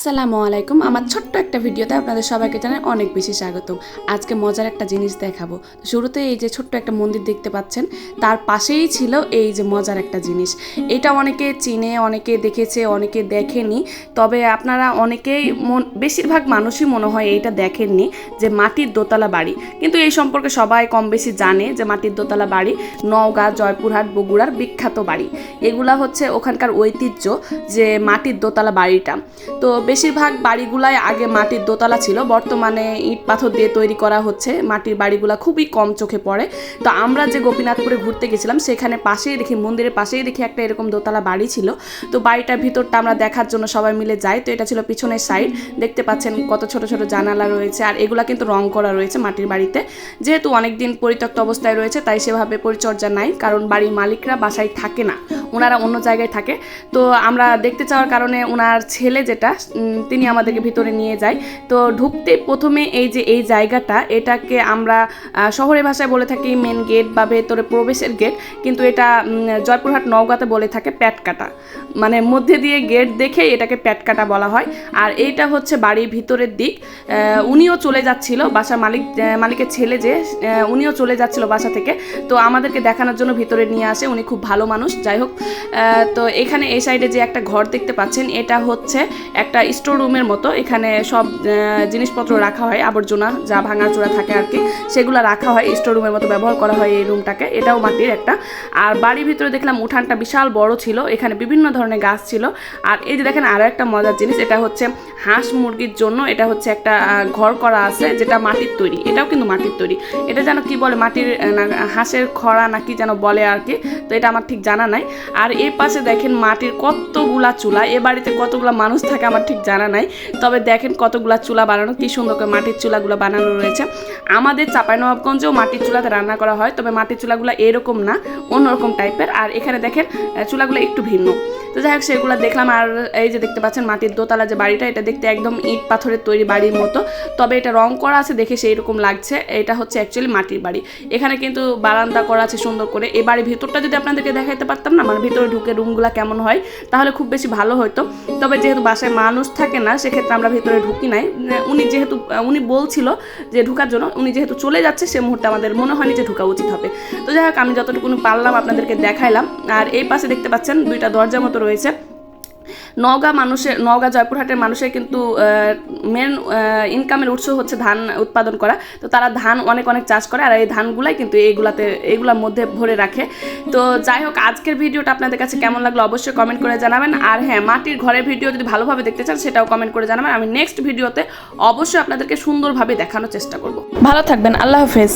আসসালামু আলাইকুম। আমার ছোট্ট একটা ভিডিওতে আপনাদের সবাইকে জানাই অনেক বেশি স্বাগতম। আজকে মজার একটা জিনিস দেখাবো। শুরুতে এই যে ছোট্ট একটা মন্দির দেখতে পাচ্ছেন, তার পাশেই ছিল এই যে মজার একটা জিনিস। এটা অনেকে চিনে, অনেকে দেখেছে, অনেকে দেখেনি। তবে আপনারা অনেকেই মন, বেশিরভাগ মানুষই মনে হয় এইটা দেখেননি যে মাটির দোতলা বাড়ি। কিন্তু এই সম্পর্কে সবাই কম বেশি জানে যে মাটির দোতলা বাড়ি নওগাঁ, জয়পুরহাট, বগুড়ার বিখ্যাত বাড়ি। এগুলা হচ্ছে ওখানকার ঐতিহ্য যে মাটির দোতলা বাড়িটা। তো বেশিরভাগ বাড়িগুলাই আগে মাটির দোতলা ছিল। বর্তমানে ইট পাথর দিয়ে তৈরি করা হচ্ছে। মাটির বাড়িগুলা খুবই কম চোখে পড়ে। তো আমরা যে গোপীনাথপুরে ঘুরতে গেছিলাম, সেখানে পাশেই দেখি, মন্দিরের পাশেই দেখি একটা এরকম দোতলা বাড়ি ছিল। তো বাড়িটার ভিতরটা আমরা দেখার জন্য সবাই মিলে যাই। তো এটা ছিল পিছনের সাইড দেখতে পাচ্ছেন কত ছোট ছোট জানালা রয়েছে আর এগুলা কিন্তু রং করা রয়েছে মাটির বাড়িতে। যেহেতু অনেকদিন পরিত্যক্ত অবস্থায় রয়েছে, তাই সেভাবে পরিচর্যা নাই। কারণ বাড়ির মালিকরা বাসায় থাকে না। ওনারা অন্য জায়গায় থাকে। তো আমরা দেখতে চাওয়ার কারণে ওনার ছেলে যেটা তিনি আমাদেরকে ভিতরে নিয়ে যায়। তো ঢুকতে প্রথমে এই যে, এই জায়গাটা, এটাকে আমরা শহরের ভাষায় বলে থাকি মেন গেট বা ভেতরে প্রবেশের গেট কিন্তু এটা জয়পুরহাট নওগাঁতে বলে থাকে প্যাটকাটা। মানে মধ্যে দিয়ে গেট দেখে এটাকে প্যাটকাটা বলা হয়। আর এইটা হচ্ছে বাড়ির ভিতরের দিক। উনিও চলে যাচ্ছিল বাসার মালিক মালিকের ছেলে যে উনিও চলে যাচ্ছিল বাসা থেকে। তো আমাদেরকে দেখানোর জন্য ভিতরে নিয়ে আসে। উনি খুব ভালো মানুষ, যাই হোক। তো এখানে এই সাইডে যে একটা ঘর দেখতে পাচ্ছেন, এটা হচ্ছে একটা স্টোর রুমের মতো এখানে সব জিনিসপত্র রাখা হয়, আবর্জনা যা ভাঙা ভাঙাচোরা থাকে আর কি, সেগুলো রাখা হয় স্টোর রুমের মতো ব্যবহার করা হয় এই রুমটাকে এটাও মাটির একটা। আর বাড়ির ভিতরে দেখলাম উঠানটা বিশাল বড় ছিল, এখানে বিভিন্ন ধরনের গাছ ছিল। আর এই যে দেখেন আরও একটা মজার জিনিস, এটা হচ্ছে হাঁস মুরগির জন্য এটা হচ্ছে একটা ঘর করা আছে যেটা মাটির তৈরি। এটাও কিন্তু মাটির তৈরি। এটা যেন কি বলে, মাটির হাঁসের খড়া নাকি যেন বলে আর কি। তো এটা আমার ঠিক জানা নাই। আর এই পাশে দেখেন মাটির কতগুলা চুলা। এ বাড়িতে কতগুলা মানুষ থাকে আমার ঠিক জানা নাই। তবে দেখেন কতগুলা চুলা বানানো, কি সুন্দর করে মাটির চুলাগুলো বানানো রয়েছে। আমাদের চাঁপাইনবাবগঞ্জেও মাটির চুলাতে রান্না করা হয়, তবে মাটির চুলাগুলো এরকম না, অন্যরকম টাইপের আর এখানে দেখেন চুলাগুলো একটু ভিন্ন। তো যাই হোক, সেগুলো দেখলাম। আর এই যে দেখতে পাচ্ছেন মাটির দোতলা যে বাড়িটা, এটা দেখতে একদম ইট পাথরের তৈরি বাড়ির মতো। তবে এটা রং করা আছে দেখে সেই রকম লাগছে। এটা হচ্ছে অ্যাকচুয়ালি মাটির বাড়ি। এখানে কিন্তু বারান্দা করা আছে সুন্দর করে। এই বাড়ির ভিতরটা যদি আপনাদেরকে দেখাইতে পারতাম না মানে ভিতরে ঢুকে রুমগুলো কেমন হয়, তাহলে খুব বেশি ভালো হতো তবে যেহেতু বাসায় মানুষ থাকে না, সেক্ষেত্রে আমরা ভিতরে ঢুকি নাই। উনি যেহেতু, উনি বলছিল যে ঢুকার জন্য, উনি যেহেতু চলে যাচ্ছে, সে মুহূর্তে আমাদের মনে হয়নি যে ঢুকা উচিত হবে। তো যাই হোক, আমি যতটুকু পারলাম আপনাদেরকে দেখাইলাম। আর এই পাশে দেখতে পাচ্ছেন দুইটা দরজা মতো রয়েছে। নওগাঁ মানুষের, নওগাঁ জয়পুরহাটের মানুষের কিন্তু মেন ইনকামের উৎস হচ্ছে ধান উৎপাদন করা। তো তারা ধান অনেক অনেক চাষ করে আর এই ধানগুলাই কিন্তু এইগুলাতে, এইগুলোর মধ্যে ভরে রাখে। তো যাই হোক, আজকের ভিডিওটা আপনাদের কাছে কেমন লাগল অবশ্যই কমেন্ট করে জানাবেন। আর হ্যাঁ মাটির ঘরের ভিডিও যদি ভালোভাবে দেখতে চান, সেটাও কমেন্ট করে জানাবেন। আমি নেক্সট ভিডিওতে অবশ্যই আপনাদেরকে সুন্দরভাবে দেখানোর চেষ্টা করব। ভালো থাকবেন, আল্লাহ হাফেজ।